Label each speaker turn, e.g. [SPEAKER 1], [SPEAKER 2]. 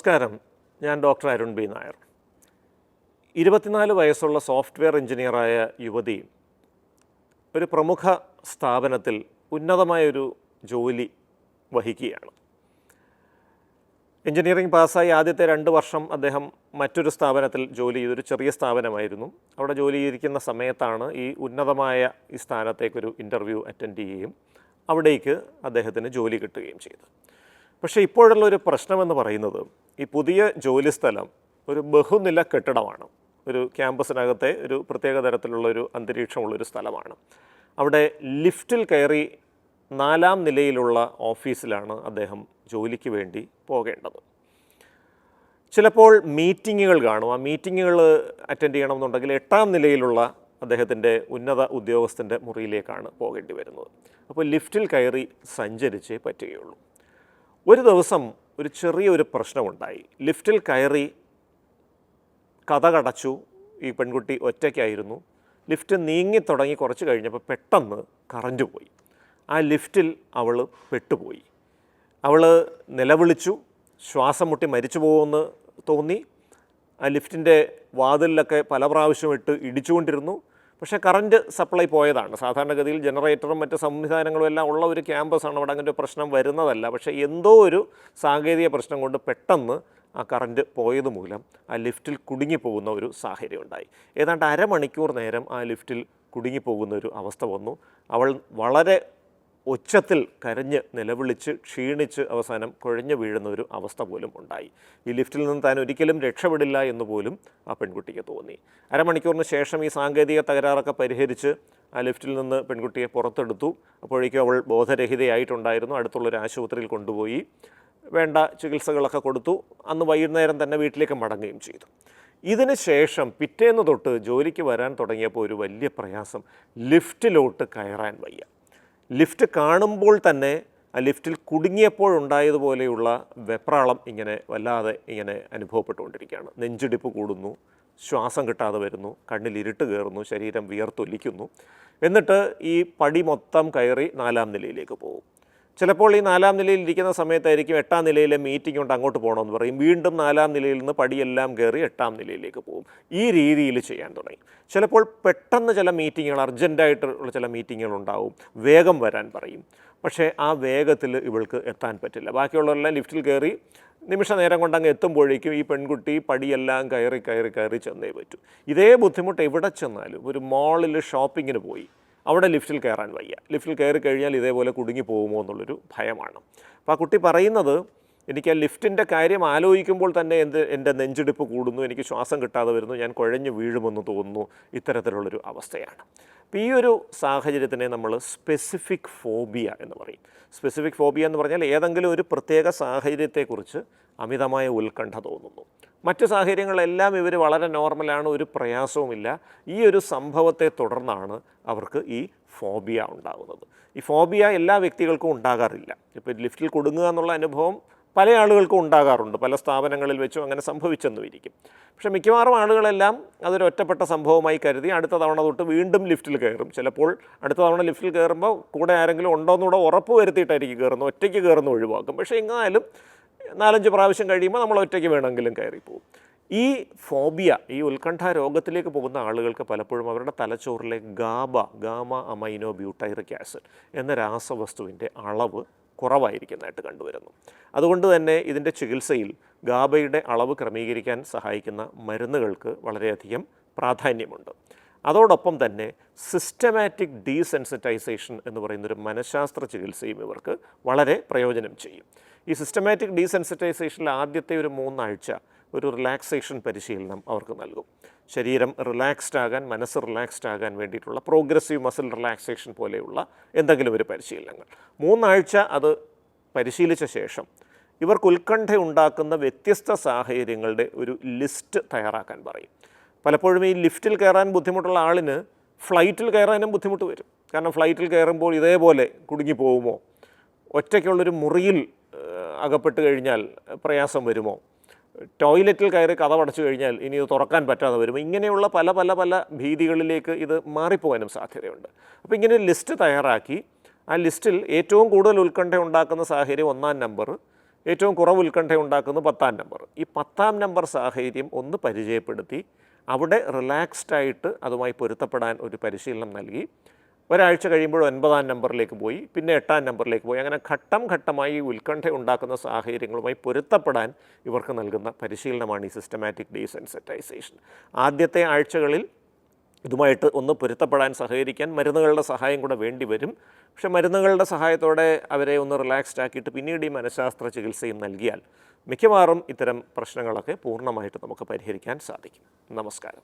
[SPEAKER 1] നമസ്കാരം. ഞാൻ doctor Arun B Nair. ഇരുപത്തിനാല് വയസ്സുള്ള സോഫ്റ്റ്വെയർ എഞ്ചിനീയറായ യുവതി ഒരു പ്രമുഖ സ്ഥാപനത്തിൽ ഉന്നതമായൊരു ജോലി വഹിക്കുകയാണ്. എഞ്ചിനീയറിംഗ് പാസ്സായി ആദ്യത്തെ രണ്ട് വർഷം അദ്ദേഹം മറ്റൊരു സ്ഥാപനത്തിൽ ജോലി ചെയ്തൊരു ചെറിയ സ്ഥാപനമായിരുന്നു. അവിടെ ജോലി ചെയ്തിരിക്കുന്ന സമയത്താണ് ഈ ഉന്നതമായ ഈ സ്ഥാനത്തേക്കൊരു ഇന്റർവ്യൂ അറ്റൻഡ് ചെയ്യുകയും അവിടേക്ക് അദ്ദേഹത്തിന് ജോലി കിട്ടുകയും ചെയ്തു പക്ഷേ ഇപ്പോഴുള്ള ഒരു പ്രശ്നമെന്ന് പറയുന്നത് ഈ പുതിയ ജോലി സ്ഥലം ഒരു ബഹുനില കെട്ടിടമാണ്. ഒരു ക്യാമ്പസിനകത്തെ ഒരു പ്രത്യേക തരത്തിലുള്ള ഒരു അന്തരീക്ഷമുള്ളൊരു സ്ഥലമാണ്. അവിടെ ലിഫ്റ്റിൽ കയറി നാലാം നിലയിലുള്ള ഓഫീസിലാണ് അദ്ദേഹം ജോലിക്ക് വേണ്ടി പോകേണ്ടത്. ചിലപ്പോൾ മീറ്റിങ്ങുകൾ കാണും. ആ മീറ്റിങ്ങുകൾ അറ്റൻഡ് ചെയ്യണമെന്നുണ്ടെങ്കിൽ എട്ടാം നിലയിലുള്ള അദ്ദേഹത്തിന്റെ ഉന്നത ഉദ്യോഗസ്ഥന്റെ മുറിയിലേക്കാണ് പോകേണ്ടി വരുന്നത്. അപ്പോൾ ലിഫ്റ്റിൽ കയറി സഞ്ചരിച്ചേ പറ്റുകയുള്ളൂ. ഒരു ദിവസം ഒരു ചെറിയൊരു പ്രശ്നമുണ്ടായി. ലിഫ്റ്റിൽ കയറി കഥ കടച്ചു. ഈ പെൺകുട്ടി ഒറ്റയ്ക്കായിരുന്നു. ലിഫ്റ്റ് നീങ്ങി തുടങ്ങി കുറച്ച് കഴിഞ്ഞപ്പോൾ പെട്ടെന്ന് കറണ്ട് പോയി. ആ ലിഫ്റ്റിൽ അവൾ പെട്ടുപോയി. അവൾ നിലവിളിച്ചു. ശ്വാസം മുട്ടി മരിച്ചു പോകുമെന്ന് തോന്നി. ആ ലിഫ്റ്റിന്റെ വാതിലിലൊക്കെ പല പ്രാവശ്യം ഇട്ട് ഇടിച്ചുകൊണ്ടിരുന്നു. പക്ഷേ കറണ്ട് സപ്ലൈ പോയതാണ്. സാധാരണഗതിയിൽ ജനറേറ്ററും മറ്റ് സംവിധാനങ്ങളും എല്ലാം ഉള്ള ഒരു ക്യാമ്പസാണ് അവിടെ അങ്ങനെ ഒരു പ്രശ്നം വരുന്നതല്ല. പക്ഷേ എന്തോ ഒരു സാങ്കേതിക പ്രശ്നം കൊണ്ട് പെട്ടെന്ന് ആ കറണ്ട് പോയത് മൂലം ആ ലിഫ്റ്റിൽ കുടുങ്ങിപ്പോകുന്ന ഒരു സാഹചര്യം ഉണ്ടായി ഏതാണ്ട് അരമണിക്കൂർ നേരം ആ ലിഫ്റ്റിൽ കുടുങ്ങിപ്പോകുന്ന ഒരു അവസ്ഥ വന്നു. അവൾ വളരെ ഒച്ചത്തിൽ കരഞ്ഞ് നിലവിളിച്ച് ക്ഷീണിച്ച് അവസാനം കുഴഞ്ഞു വീഴുന്ന ഒരു അവസ്ഥ പോലും ഉണ്ടായി. ഈ ലിഫ്റ്റിൽ നിന്ന് താൻ ഒരിക്കലും രക്ഷപ്പെടില്ല എന്ന് പോലും ആ പെൺകുട്ടിക്ക് തോന്നി. അരമണിക്കൂറിന് ശേഷം ഈ സാങ്കേതിക തകരാറൊക്കെ പരിഹരിച്ച് ആ ലിഫ്റ്റിൽ നിന്ന് പെൺകുട്ടിയെ പുറത്തെടുത്തു. അപ്പോഴേക്കും അവൾ ബോധരഹിതയായിട്ടുണ്ടായിരുന്നു. അടുത്തുള്ളൊരു ആശുപത്രിയിൽ കൊണ്ടുപോയി വേണ്ട ചികിത്സകളൊക്കെ കൊടുത്തു. അന്ന് വൈകുന്നേരം തന്നെ വീട്ടിലേക്ക് മടങ്ങുകയും ചെയ്തു. ഇതിന് ശേഷം പിറ്റേന്ന് തൊട്ട് ജോലിക്ക് വരാൻ തുടങ്ങിയപ്പോൾ ഒരു വലിയ പ്രയാസം. ലിഫ്റ്റിലോട്ട് കയറാൻ വയ്യ. ലിഫ്റ്റ് കാണുമ്പോൾ തന്നെ ആ ലിഫ്റ്റിൽ കുടുങ്ങിയപ്പോഴുണ്ടായതുപോലെയുള്ള വെപ്രാളം ഇങ്ങനെ വല്ലാതെ ഇങ്ങനെ അനുഭവപ്പെട്ടുകൊണ്ടിരിക്കുകയാണ്. നെഞ്ചിടിപ്പ് കൂടുന്നു ശ്വാസം കിട്ടാതെ വരുന്നു കണ്ണിൽ ഇരുട്ട് കയറുന്നു ശരീരം വിയർത്തൊലിക്കുന്നു. എന്നിട്ട് ഈ പടി മൊത്തം കയറി നാലാം നിലയിലേക്ക് പോകും. ചിലപ്പോൾ ഈ നാലാം നിലയിൽ ഇരിക്കുന്ന സമയത്തായിരിക്കും എട്ടാം നിലയിലെ മീറ്റിംഗ് കൊണ്ട് അങ്ങോട്ട് പോകണമെന്ന് പറയും. വീണ്ടും നാലാം നിലയിൽ നിന്ന് പടിയെല്ലാം കയറി എട്ടാം നിലയിലേക്ക് പോകും. ഈ രീതിയിൽ ചെയ്യാൻ തുടങ്ങി. ചിലപ്പോൾ പെട്ടെന്ന് ചില മീറ്റിങ്ങുകൾ അർജന്റായിട്ടുള്ള ചില മീറ്റിങ്ങുകൾ ഉണ്ടാവും. വേഗം വരാൻ പറയും. പക്ഷേ ആ വേഗത്തിൽ ഇവൾക്ക് എത്താൻ പറ്റില്ല. ബാക്കിയുള്ളവരെല്ലാം ലിഫ്റ്റിൽ കയറി നിമിഷ നേരം കൊണ്ട് അങ്ങ് എത്തുമ്പോഴേക്കും ഈ പെൺകുട്ടി പടിയെല്ലാം കയറി കയറി കയറി ചെന്നേ പറ്റൂ. ഇതേ ബുദ്ധിമുട്ട് എവിടെ ചെന്നാലും ഒരു മാളിൽ ഷോപ്പിങ്ങിന് പോയി. അവിടെ ലിഫ്റ്റിൽ കയറാൻ വയ്യ. ലിഫ്റ്റിൽ കയറി കഴിഞ്ഞാൽ ഇതേപോലെ കുടുങ്ങി പോകുമോ എന്നുള്ളൊരു ഭയമാണ്. അപ്പോൾ ആ കുട്ടി പറയുന്നത് എനിക്ക് ആ ലിഫ്റ്റിന്റെ കാര്യം ആലോചിക്കുമ്പോൾ തന്നെ എന്ത് എന്റെ നെഞ്ചിടിപ്പ് കൂടുന്നു എനിക്ക് ശ്വാസം കിട്ടാതെ വരുന്നു ഞാൻ കുഴഞ്ഞു വീഴുമെന്ന് തോന്നുന്നു ഇത്തരത്തിലുള്ളൊരു അവസ്ഥയാണ്. അപ്പോൾ ഈ ഒരു സാഹചര്യത്തിനെ നമ്മൾ സ്പെസിഫിക് ഫോബിയ എന്ന് പറയും. സ്പെസിഫിക് ഫോബിയ എന്ന് പറഞ്ഞാൽ ഏതെങ്കിലും ഒരു പ്രത്യേക സാഹചര്യത്തെക്കുറിച്ച് അമിതമായ ഉത്കണ്ഠ തോന്നുന്നു. മറ്റ് സാഹചര്യങ്ങളെല്ലാം ഇവർ വളരെ നോർമലാണ് ഒരു പ്രയാസവുമില്ല. ഈ ഒരു സംഭവത്തെ തുടർന്നാണ് അവർക്ക് ഈ ഫോബിയ ഉണ്ടാകുന്നത്. ഈ ഫോബിയ എല്ലാ വ്യക്തികൾക്കും ഉണ്ടാകാറില്ല. ഇപ്പോൾ ലിഫ്റ്റിൽ കൊടുങ്ങുക എന്നുള്ള അനുഭവം പല ആളുകൾക്കും ഉണ്ടാകാറുണ്ട്. പല സ്ഥാപനങ്ങളിൽ വെച്ചും അങ്ങനെ സംഭവിച്ചെന്നും ഇരിക്കും പക്ഷേ മിക്കവാറും ആളുകളെല്ലാം അതൊരു ഒറ്റപ്പെട്ട സംഭവമായി കരുതി അടുത്ത തവണ തൊട്ട് വീണ്ടും ലിഫ്റ്റിൽ കയറും. ചിലപ്പോൾ അടുത്ത തവണ ലിഫ്റ്റിൽ കയറുമ്പോൾ കൂടെ ആരെങ്കിലും ഉണ്ടോ എന്നുകൂടെ ഉറപ്പ് വരുത്തിയിട്ടായിരിക്കും കയറുന്നത്. ഒറ്റയ്ക്ക് കയറുന്ന ഒഴിവാക്കും. പക്ഷേ എങ്ങായാലും നാലഞ്ച് പ്രാവശ്യം കഴിയുമ്പോൾ നമ്മൾ ഒറ്റയ്ക്ക് വേണമെങ്കിലും കയറിപ്പോവും ഈ ഫോബിയ ഈ ഉത്കണ്ഠ രോഗത്തിലേക്ക് പോകുന്ന ആളുകൾക്ക് പലപ്പോഴും അവരുടെ തലച്ചോറിലെ GABA gamma amino butyric acid എന്ന രാസവസ്തുവിന്റെ അളവ് കുറവായിരിക്കുന്നതായിട്ട് കണ്ടുവരുന്നു. അതുകൊണ്ട് തന്നെ ഇതിന്റെ ചികിത്സയിൽ ഗാബയുടെ അളവ് ക്രമീകരിക്കാൻ സഹായിക്കുന്ന മരുന്നുകൾക്ക് വളരെയധികം പ്രാധാന്യമുണ്ട്. അതോടൊപ്പം തന്നെ സിസ്റ്റമാറ്റിക് ഡീസെൻസിറ്റൈസേഷൻ എന്ന് പറയുന്നൊരു മനഃശാസ്ത്ര ചികിത്സയും ഇവർക്ക് വളരെ പ്രയോജനം ചെയ്യും. ഈ സിസ്റ്റമാറ്റിക് ഡീസെൻസിറ്റൈസേഷനിൽ ആദ്യത്തെ ഒരു മൂന്നാഴ്ച ഒരു റിലാക്സേഷൻ പരിശീലനം അവർക്ക് നൽകും. ശരീരം റിലാക്സ്ഡ് ആകാൻ മനസ്സ് റിലാക്സ്ഡ് ആകാൻ വേണ്ടിയിട്ടുള്ള പ്രോഗ്രസീവ് മസിൽ റിലാക്സേഷൻ പോലെയുള്ള എന്തെങ്കിലും ഒരു പരിശീലനങ്ങൾ. മൂന്നാഴ്ച അത് പരിശീലിച്ച ശേഷം ഇവർക്ക് ഉത്കണ്ഠ ഉണ്ടാക്കുന്ന വ്യത്യസ്ത സാഹചര്യങ്ങളുടെ ഒരു ലിസ്റ്റ് തയ്യാറാക്കാൻ പറയും. പലപ്പോഴും ഈ ലിഫ്റ്റിൽ കയറാൻ ബുദ്ധിമുട്ടുള്ള ആളിന് ഫ്ലൈറ്റിൽ കയറാനും ബുദ്ധിമുട്ട് വരും. കാരണം ഫ്ലൈറ്റിൽ കയറുമ്പോൾ ഇതേപോലെ കുടുങ്ങി പോകുമോ? ഒറ്റയ്ക്കുള്ളൊരു മുറിയിൽ അകപ്പെട്ട് കഴിഞ്ഞാൽ പ്രയാസം വരുമോ? ടോയ്ലറ്റിൽ കയറി കഥ കഴിഞ്ഞാൽ ഇനി ഇത് തുറക്കാൻ പറ്റാതെ വരുമോ? ഇങ്ങനെയുള്ള പല പല പല ഭീതികളിലേക്ക് ഇത് മാറിപ്പോകാനും സാധ്യതയുണ്ട്. അപ്പോൾ ഇങ്ങനെ ഒരു ലിസ്റ്റ് തയ്യാറാക്കി. ആ ലിസ്റ്റിൽ ഏറ്റവും കൂടുതൽ ഉത്കണ്ഠ ഉണ്ടാക്കുന്ന സാഹചര്യം ഒന്നാം നമ്പർ. ഏറ്റവും കുറവ് ഉത്കണ്ഠ ഉണ്ടാക്കുന്നത് പത്താം നമ്പർ. ഈ പത്താം നമ്പർ സാഹചര്യം ഒന്ന് പരിചയപ്പെടുത്തി അവിടെ റിലാക്സ്ഡ് ആയിട്ട് അതുമായി പൊരുത്തപ്പെടാൻ ഒരു പരിശീലനം നൽകി. ഒരാഴ്ച കഴിയുമ്പോൾ ഒൻപതാം നമ്പറിലേക്ക് പോയി പിന്നെ എട്ടാം നമ്പറിലേക്ക് പോയി. അങ്ങനെ ഘട്ടം ഘട്ടമായി ഉത്കണ്ഠ ഉണ്ടാക്കുന്ന സാഹചര്യങ്ങളുമായി പൊരുത്തപ്പെടാൻ ഇവർക്ക് നൽകുന്ന പരിശീലനമാണ് ഈ സിസ്റ്റമാറ്റിക് ഡീസെൻസിറ്റൈസേഷൻ ആദ്യത്തെ ആഴ്ചകളിൽ ഇതുമായിട്ട് ഒന്ന് പൊരുത്തപ്പെടാൻ സഹകരിക്കാൻ മരുന്നുകളുടെ സഹായം കൂടെ വേണ്ടി വരും. പക്ഷെ മരുന്നുകളുടെ സഹായത്തോടെ അവരെ ഒന്ന് റിലാക്സ്ഡ് ആക്കിയിട്ട് പിന്നീട് ഈ മനഃശാസ്ത്ര ചികിത്സയും നൽകിയാൽ മിക്കവാറും ഇത്തരം പ്രശ്നങ്ങളൊക്കെ പൂർണമായിട്ട് നമുക്ക് പരിഹരിക്കാൻ സാധിക്കും. നമസ്കാരം.